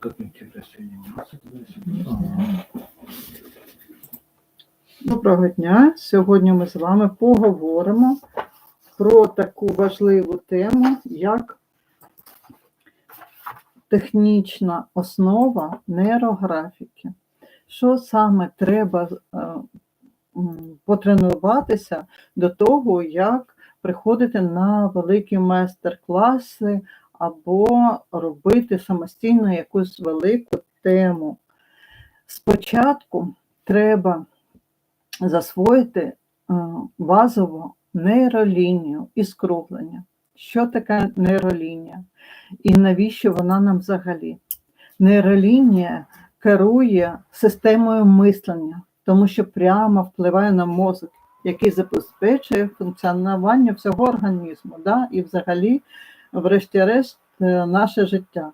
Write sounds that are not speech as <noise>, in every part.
Копейки присоединяться туди-сюди. Доброго дня! Сьогодні ми з вами поговоримо про таку важливу тему, як технічна основа нейрографіки. Що саме треба е, потренуватися до того, як приходити на великі майстер-класи або робити самостійно якусь велику тему. Спочатку треба засвоїти е, базову нейролінію і скруглення. Що таке нейролінія? І навіщо вона нам взагалі? Нейролінія керує системою мислення, тому що прямо впливає на мозок, який забезпечує функціонування всього організму, да? і взагалі, врешті-решт, е, наше життя.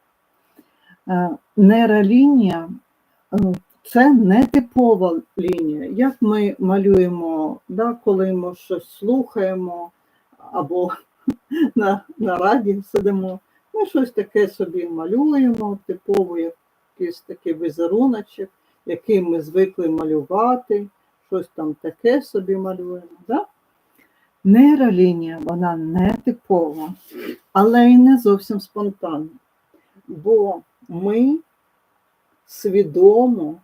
Е, Нейролінія е, це не типова лінія. Як ми малюємо, да, коли ми щось слухаємо або <laughs> на, на раді сидимо, ми щось таке собі малюємо, типово якийсь такий візеруночок, який ми звикли малювати, щось там таке собі малюємо. Да? Нейролінія, вона не типова, але й не зовсім спонтанна. Бо ми свідомо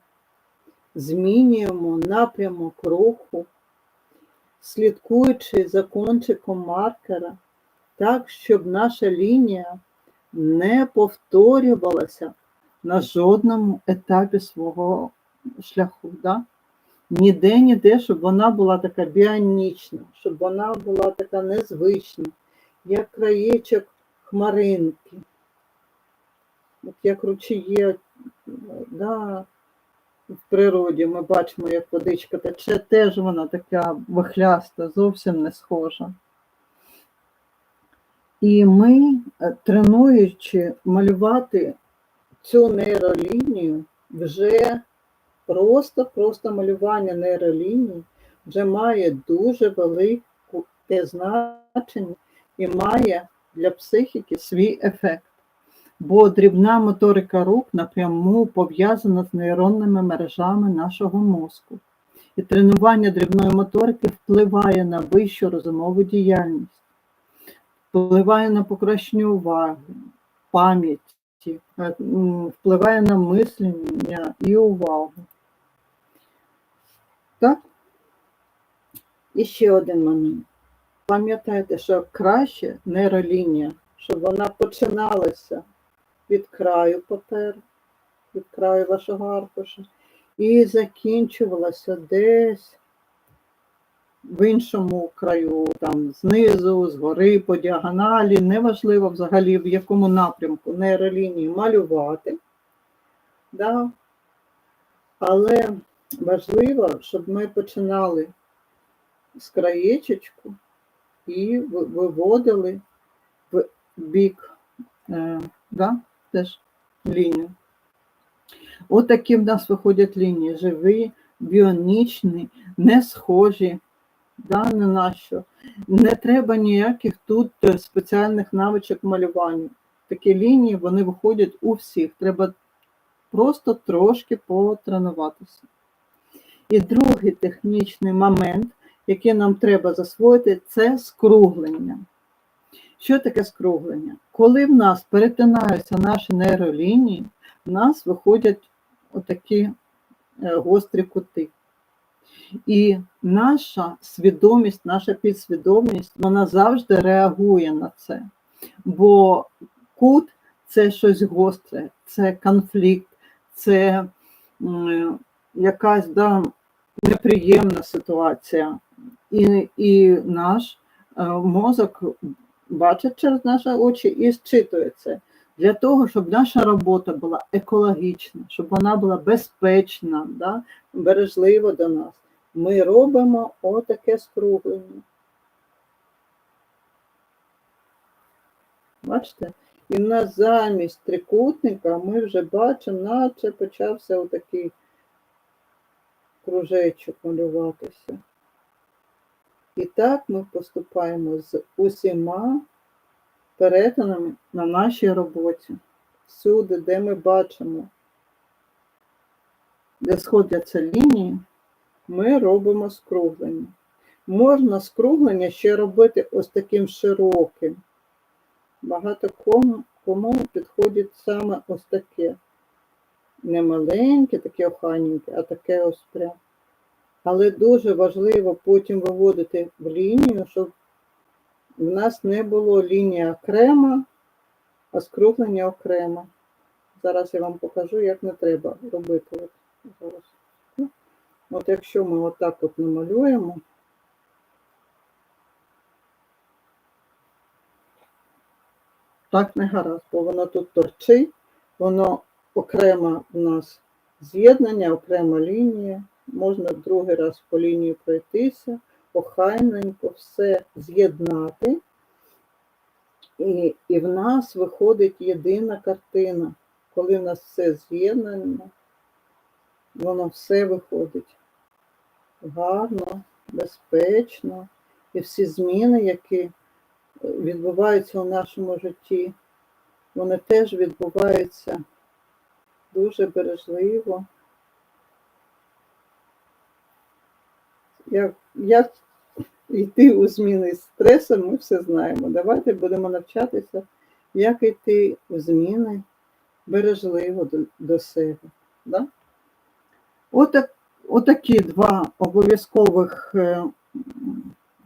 змінюємо напрямок руху, слідкуючи за кончиком маркера, так, щоб наша лінія не повторювалася на жодному етапі свого шляху. Да? Ніде, ніде, щоб вона була така біонічна, щоб вона була така незвична, як краєчок хмаринки, от як ручіє, да, в природі ми бачимо, як водичка тече, теж вона така вихляста, зовсім не схожа. І ми, е, тренуючи малювати цю нейролінію, вже просто-просто малювання нейролінії вже має дуже велике значення і має для психіки свій ефект бо дрібна моторика рук напряму пов'язана з нейронними мережами нашого мозку. І тренування дрібної моторики впливає на вищу розумову діяльність, впливає на покращення уваги, пам'яті, е, впливає на мислення і увагу. Так? І ще один момент. Пам'ятайте, що краще нейролінія, щоб вона починалася від краю паперу, від краю вашого аркуша, і закінчувалася десь в іншому краю, там знизу, згори, по діагоналі, неважливо взагалі в якому напрямку нейролінії малювати. Да? Але важливо, щоб ми починали з краєчечку і виводили в бік. Е, да? теж лінію. Отакі в нас виходять лінії, живі, біонічні, не схожі, да, не на що. Не треба ніяких тут е, спеціальних навичок малювання. Такі лінії вони виходять у всіх. Треба просто трошки потренуватися. І другий технічний момент, який нам треба засвоїти, це скруглення. Що таке скруглення? Коли в нас перетинаються наші нейролінії, в нас виходять отакі е, гострі кути. І наша свідомість, наша підсвідомість, вона завжди реагує на це. Бо кут це щось гостре, це конфлікт, це якась да, неприємна ситуація. І, і наш е, мозок бачить через наші очі і зчитує це. Для того, щоб наша робота була екологічна, щоб вона була безпечна, да, бережлива до нас, ми робимо отаке скруглення. Бачите? І в нас замість трикутника ми вже бачимо, наче почався отакий кружечок малюватися. І так ми поступаємо з усіма перетинами на нашій роботі. всюди, де ми бачимо, де сходяться лінії, ми робимо скруглення. Можна скруглення ще робити ось таким широким. Багато кому, кому підходить саме ось таке. Не маленьке, таке оханеньке, а таке ось прям. Але дуже важливо потім виводити в лінію, щоб в нас не було лінії окремо, а скруглення окремо. Зараз я вам покажу, як не треба робити. Зараз. От якщо ми отак от намалюємо, так не гаразд, бо воно тут торчить, воно окремо у нас з'єднання, окрема лінія. Можна другий раз по лінії пройтися, охайненько все з'єднати. І, і в нас виходить єдина картина. Коли в нас все з'єднано, воно все виходить гарно, безпечно. І всі зміни, які відбуваються у нашому житті, вони теж відбуваються дуже бережливо. Як, як йти у зміни з стресом, ми все знаємо. Давайте будемо навчатися, як йти у зміни бережливо до, до себе. Да? Отак, отакі два обов'язкових е,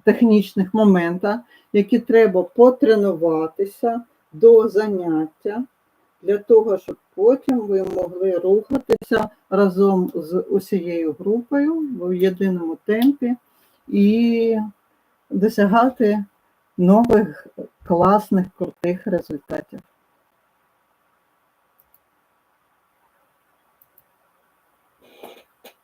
технічних момента, які треба потренуватися до заняття, для того, щоб потім ви могли рухатися разом з усією групою в єдиному темпі і досягати нових класних крутих результатів.